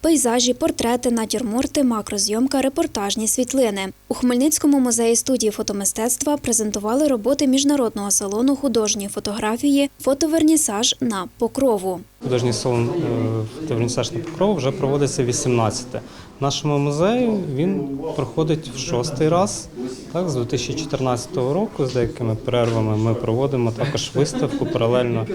Пейзажі, портрети, натюрморти, макрозйомка, репортажні світлини. У Хмельницькому музеї студії фотомистецтва презентували роботи міжнародного салону художньої фотографії Фотовернісаж на покрову. Художній салон е, «Фотовернісаж на Покрову вже проводиться 18-те. В нашому музеї він проходить в шостий раз. Так, з 2014 року, з деякими перервами ми проводимо також виставку паралельно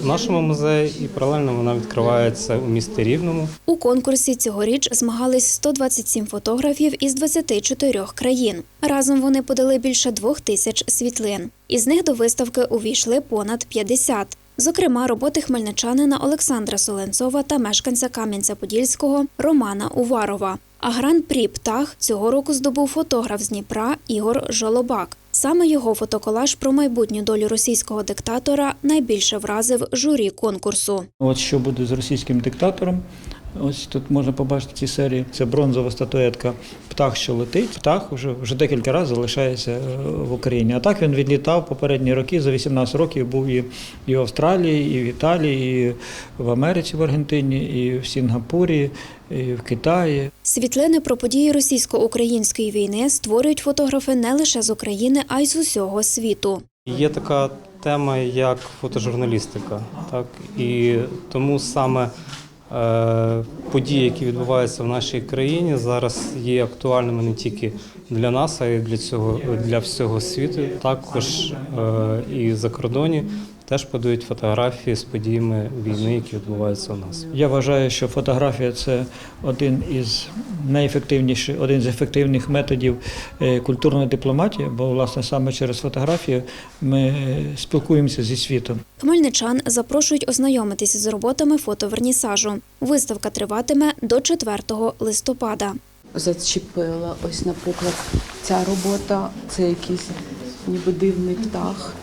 в нашому музеї і паралельно вона відкривається у місті Рівному. У конкурсі цьогоріч змагались 127 фотографів із 24 країн. Разом вони подали більше двох тисяч світлин. Із них до виставки увійшли понад 50. Зокрема, роботи хмельничанина Олександра Соленцова та мешканця Кам'янця-Подільського Романа Уварова. А гран-прі птах цього року здобув фотограф з Дніпра Ігор Жолобак. Саме його фотоколаж про майбутню долю російського диктатора найбільше вразив журі конкурсу. От що буде з російським диктатором. Ось тут можна побачити ці серії. Це бронзова статуетка Птах, що летить. Птах вже, вже декілька разів залишається е, в Україні. А так він відлітав попередні роки. За 18 років був і, і в Австралії, і в Італії, і в Америці, в Аргентині, і в Сінгапурі, і в Китаї. Світлини про події російсько-української війни створюють фотографи не лише з України, а й з усього світу. Є така тема, як фотожурналістика, так і тому саме події, які відбуваються в нашій країні, зараз є актуальними не тільки для нас, а й для цього для всього світу. Також е, і за кордоні теж подають фотографії з подіями війни, які відбуваються у нас. Я вважаю, що фотографія це один із найефективніших, один з ефективних методів е, культурної дипломатії, бо власне саме через фотографію ми е, спілкуємося зі світом. Хмельничан запрошують ознайомитися з роботами фотовернісажу. Виставка триватиме до 4 листопада. зачепила. Ось, наприклад, ця робота це якийсь ніби дивний птах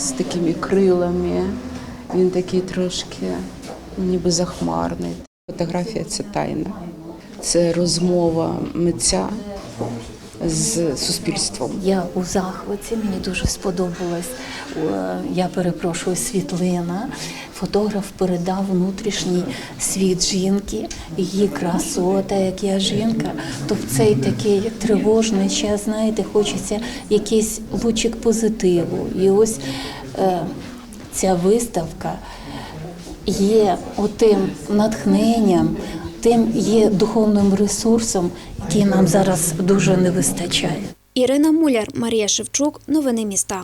з такими крилами. Він такий трошки ніби захмарний. Фотографія це тайна. Це розмова митця з суспільством. Я у захваті, мені дуже сподобалась. Я перепрошую світлина. Фотограф передав внутрішній світ жінки, її красота, як я жінка. То в цей такий тривожний час, знаєте, хочеться якийсь лучик позитиву. І ось е, ця виставка є отим натхненням, тим є духовним ресурсом, який нам зараз дуже не вистачає. Ірина Муляр, Марія Шевчук. Новини міста.